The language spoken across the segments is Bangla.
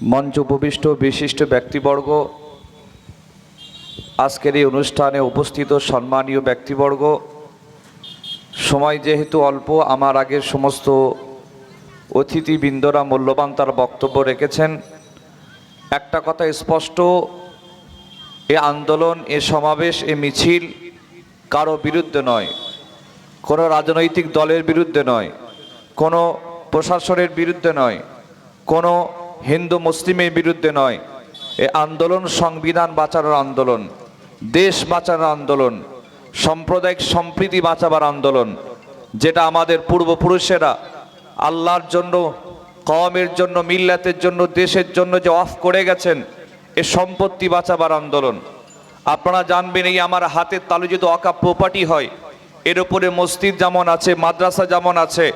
মঞ্চ উপবিষ্ট বিশিষ্ট ব্যক্তিবর্গ। আজকের এই অনুষ্ঠানে উপস্থিত সম্মানীয় ব্যক্তিবর্গ। সময় যেহেতু অল্প, আমার আগের সমস্ত অতিথিবৃন্দরা মূল্যবান তার বক্তব্য রেখেছেন। একটা কথা স্পষ্ট, এ আন্দোলন, এ সমাবেশ, এ মিছিল কারও বিরুদ্ধে নয়। কোনো রাজনৈতিক দলের বিরুদ্ধে নয়। কোনো প্রশাসনের বিরুদ্ধে নয়। কোনো হিন্দু মুসলিমের বিরুদ্ধে নয়। এ আন্দোলন সংবিধান বাঁচানোর আন্দোলন, দেশ বাঁচানোর আন্দোলন, সাম্প্রদায়িক সম্প্রীতি বাঁচাবার আন্দোলন, যেটা আমাদের পূর্বপুরুষেরা আল্লাহর জন্য কমের জন্য, মিল্লাতের জন্য, দেশের জন্য যে অফ করে গেছেন, এ সম্পত্তি বাঁচাবার আন্দোলন। আপনারা জানবেন এই আমার হাতের তালু যদি অকা প্রপার্টি হয়, এর উপরে মসজিদ যেমন আছে, মাদ্রাসা যেমন আছে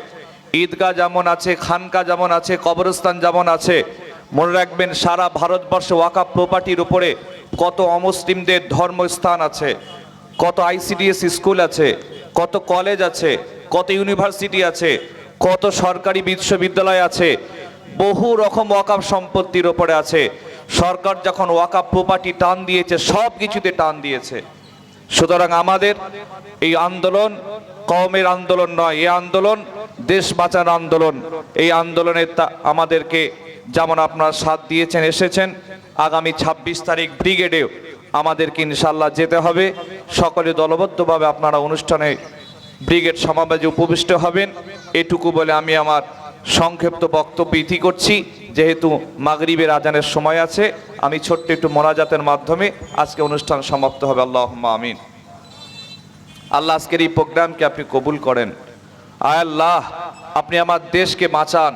ঈদগাহ যেমন আছে, খানকা যেমন আছে, কবরস্থান যেমন আছে, মনে রাখবেন সারা ভারতবর্ষে ওয়াকা প্রপার্টির উপরে কত অমুসলিমদের ধর্মস্থান আছে, কত আইসিডিএস স্কুল আছে, কত কলেজ আছে, কত ইউনিভার্সিটি আছে, কত সরকারি বিশ্ববিদ্যালয় আছে, বহু রকম ওয়াকাপ সম্পত্তির ওপরে আছে। সরকার যখন ওয়াকাপ প্রপার্টি টান দিয়েছে, সব কিছুতে টান দিয়েছে। সুতরাং আমাদের এই আন্দোলন কমের আন্দোলন নয় এই আন্দোলন দেশ বাঁচার আন্দোলন। এই আন্দোলনে আমাদেরকে যেমন আপনারা সাথ দিয়েছেন, এসেছেন, আগামী ২৬ তারিখ ব্রিগেডেও আমাদেরকে ইনশাল্লাহ যেতে হবে। সকলে দলবদ্ধভাবে আপনারা অনুষ্ঠানে ব্রিগেড সমাবেশে উপবিষ্ট হবেন। এটুকু বলে আমি আমার সংক্ষিপ্ত বক্তব্য ইতি করছি। যেহেতু মাগরিবের আজানের সময় আছে, আমি ছোট্ট একটু মোনাজাতের মাধ্যমে আজকে অনুষ্ঠান সমাপ্ত হবে। আল্লাহ আমিন। আল্লাহ আজকের এই প্রোগ্রামকে আপনি কবুল করেন। আয় আল্লাহ, আপনি আমার দেশকে বাঁচান।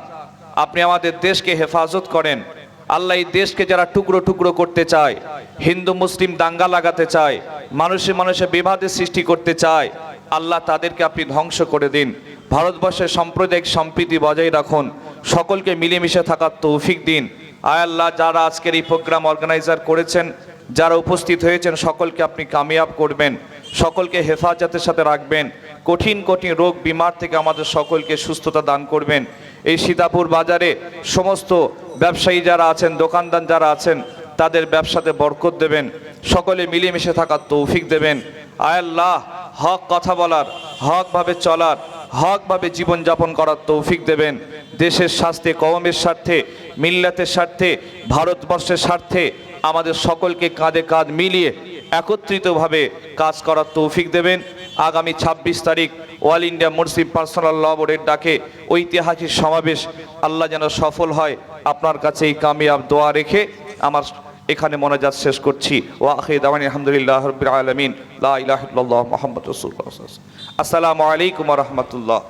আপনি আমাদের দেশকে হেফাজত করেন। আল্লাহ এই দেশকে যারা টুকরো টুকরো করতে চায়, হিন্দু, মুসলিম দাঙ্গা লাগাতে চায়, মানুষে মানুষে বিবাদের সৃষ্টি করতে চায়, আল্লাহ তাদেরকে আপনি ধ্বংস করে দিন। ভারতবর্ষের সাম্প্রদায়িক সম্প্রীতি বজায় রাখুন। সকলকে মিলেমিশে থাকার তৌফিক দিন। আয় আল্লাহ, যারা আজকের এই প্রোগ্রাম অর্গানাইজার করেছেন, যারা উপস্থিত হয়েছেন, সকলকে আপনি কামিয়াব করবেন। সকলকে হেফাজতের সাথে রাখবেন। কঠিন কঠিন রোগ বিমার থেকে আমাদের সকলকে সুস্থতা দান করবেন। এই সীতাপুর বাজারে সমস্ত ব্যবসায়ী যারা আছেন, দোকানদার যারা আছেন, তাদের ব্যবসাতে বরকত দেবেন। সকলে মিলেমিশে থাকার তৌফিক দেবেন। আয়াল্লাহ হক কথা বলার, হকভাবে চলার, হকভাবে জীবনযাপন করার তৌফিক দেবেন। দেশের স্বার্থে, কওমের স্বার্থে, মিল্লাতের স্বার্থে, ভারতবর্ষের স্বার্থে আমাদের সকলকে কাঁধে কাঁধ মিলিয়ে একত্রিতভাবে কাজ করার তৌফিক দেবেন। আগামী ২৬ তারিখ all India Muslim personal law বোর্ডের ডাকে ঐতিহাসিক সমাবেশ। আল্লাহ যেন সফল হয়, আপনার কাছে এই কামিয়াব দোয়া রেখে আমার এখানে মনোজাত শেষ করছি। ও আখি দাওয়ানি, আলহামদুলিল্লাহ রবিল আলমিন। মোহাম্মদ রসুল্লাহ আসসালামু আলাইকুম রহমতুল্লাহ।